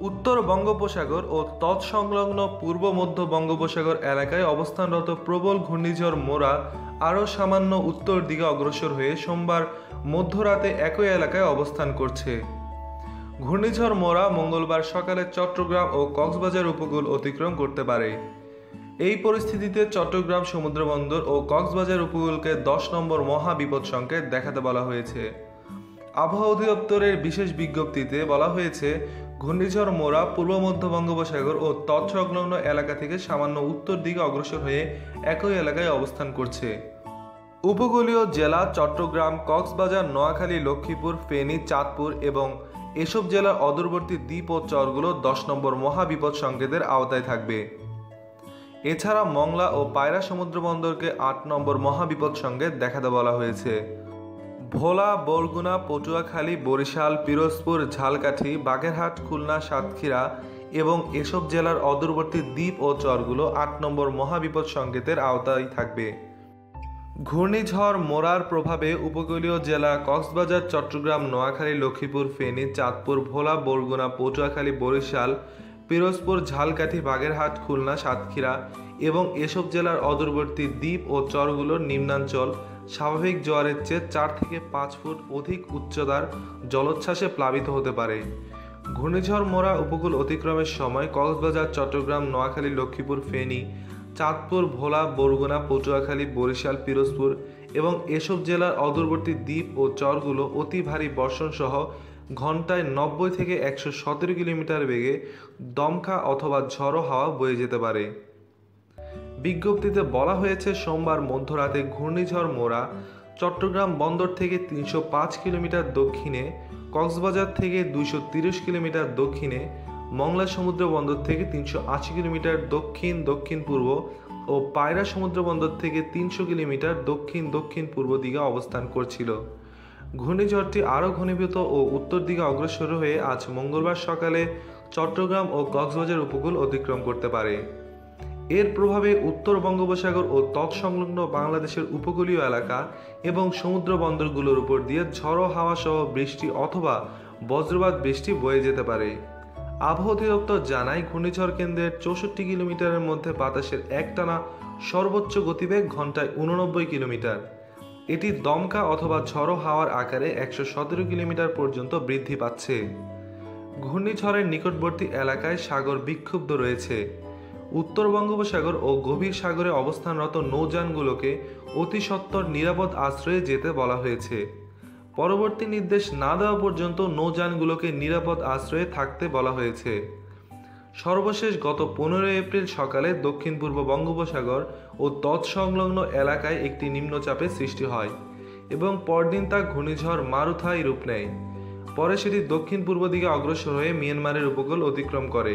উত্তর বঙ্গোপসাগর ও তৎসংলগ্ন পূর্ব মধ্য বঙ্গোপসাগর এলাকায় অবস্থানরত প্রবল ঘূর্ণিঝড় মোরা আরও সামান্য উত্তর দিকে অগ্রসর হয়ে সোমবার মধ্যরাতে একই এলাকায় অবস্থান করছে। ঘূর্ণিঝড় মোরা মঙ্গলবার সকালে চট্টগ্রাম ও কক্সবাজার উপকূল অতিক্রম করতে পারে। এই পরিস্থিতিতে চট্টগ্রাম সমুদ্রবন্দর ও কক্সবাজার উপকূলকে দশ নম্বর মহা বিপদ সংকেত দেখাতে বলা হয়েছে। আবহাওয়া অধিদপ্তরের বিশেষ বিজ্ঞপ্তিতে বলা হয়েছে ঘূর্ণিঝড় মোরা পূর্ব মধ্য বঙ্গোপসাগর ও তৎসংলগ্ন এলাকা থেকে সামান্য উত্তর দিকে অগ্রসর হয়ে একই এলাকায় অবস্থান করছে। উপকূলীয় জেলা চট্টগ্রাম, কক্সবাজার, নোয়াখালী, লক্ষ্মীপুর, ফেনী, চাঁদপুর এবং এসব জেলার অদূরবর্তী দ্বীপ ও চরগুলো দশ নম্বর মহাবিপদ সংকেতের আওতায় থাকবে। এছাড়া মংলা ও পায়রা সমুদ্র বন্দরকে আট নম্বর মহাবিপদ সংকেত দেখাতে বলা হয়েছে। ভোলা, বরগুনা, পটুয়াখালী, বরিশাল, পিরোজপুর, ঝালকাঠি, বাগেরহাট, খুলনা, সাতক্ষীরা এবং এসব জেলার অদূরবর্তী দ্বীপ ও চরগুলো আট নম্বর মহাবিপদ সংকেতের আওতায় থাকবে। ঘূর্ণিঝড় মোরার প্রভাবে উপকূলীয় জেলা কক্সবাজার, চট্টগ্রাম, নোয়াখালী, লক্ষ্মীপুর, ফেনী, চাঁদপুর, ভোলা, বরগুনা, পটুয়াখালী, বরিশাল, পিরোজপুর, ঝালকাঠি, বাগেরহাট, খুলনা, সাতক্ষীরা এবং এসব জেলার অদূরবর্তী দ্বীপ ও চরগুলোর নিম্নাঞ্চল স্বাভাবিক জোয়ারের চেয়ে চার থেকে পাঁচ ফুট অধিক উচ্চতার জলোচ্ছ্বাসে প্লাবিত হতে পারে। ঘূর্ণিঝড় মোরা উপকূল অতিক্রমের সময় কক্সবাজার, চট্টগ্রাম, নোয়াখালী, লক্ষ্মীপুর, ফেনী, চাঁদপুর, ভোলা, বরগুনা, পটুয়াখালী, বরিশাল, পিরোজপুর এবং এসব জেলার অদূরবর্তী দ্বীপ ও চরগুলো অতি ভারী বর্ষণ সহ ঘন্টায় নব্বই থেকে একশো সতেরো কিলোমিটার বেগে দমকা অথবা ঝড়ো হাওয়া বয়ে যেতে পারে। বিজ্ঞপ্তিতে বলা হয়েছে, সোমবার মধ্যরাতে ঘূর্ণিঝড় মোরা চট্টগ্রাম বন্দর থেকে তিনশো পাঁচ কিলোমিটার দক্ষিণে, কক্সবাজার থেকে দুইশো তিরিশ কিলোমিটার দক্ষিণে, মংলা সমুদ্র বন্দর থেকে তিনশো আশি কিলোমিটার দক্ষিণ দক্ষিণ পূর্ব ও পায়রা সমুদ্র বন্দর থেকে তিনশো কিলোমিটার দক্ষিণ দক্ষিণ পূর্ব দিকে অবস্থান করছিল। ঘূর্ণিঝড়টি আরও ঘনীভূত ও উত্তর দিকে অগ্রসর হয়ে আজ মঙ্গলবার সকালে চট্টগ্রাম ও কক্সবাজার উপকূল অতিক্রম করতে পারে। এর প্রভাবে উত্তর বঙ্গোপসাগর ও তৎসংলগ্ন বাংলাদেশের উপকূলীয় এলাকা এবং সমুদ্র বন্দরগুলোর উপর দিয়ে ঝড়ো হাওয়া সহ বৃষ্টি অথবা বজ্রপাত বৃষ্টি বয়ে যেতে পারে। আবহাওয়া অধিদপ্তর জানায়, ঘূর্ণিঝড় কেন্দ্রের চৌষট্টি কিলোমিটারের মধ্যে বাতাসের একটানা সর্বোচ্চ গতিবেগ ঘন্টায় উননব্বই কিলোমিটার। এটি দমকা অথবা ঝড়ো হাওয়ার আকারে একশো সতেরো কিলোমিটার পর্যন্ত বৃদ্ধি পাচ্ছে। ঘূর্ণিঝড়ের নিকটবর্তী এলাকায় সাগর বিক্ষুব্ধ রয়েছে। উত্তর বঙ্গোপসাগর ও গভীর সাগরে অবস্থানরত নৌযানগুলোকে অতি সত্বর নিরাপদ আশ্রয়ে যেতে বলা হয়েছে। পরবর্তী নির্দেশ না দেওয়া পর্যন্ত নৌযানগুলোকে নিরাপদ আশ্রয়ে থাকতে বলা হয়েছে। সর্বশেষ গত পনেরোই এপ্রিল সকালে দক্ষিণ পূর্ব বঙ্গোপসাগর ও তৎসংলগ্ন এলাকায় একটি নিম্নচাপের সৃষ্টি হয় এবং পরদিন তা ঘূর্ণিঝড় মারুথাই রূপ নেয়। পরে সেটি দক্ষিণ পূর্ব দিকে অগ্রসর হয়ে মিয়ানমারের উপকূল অতিক্রম করে।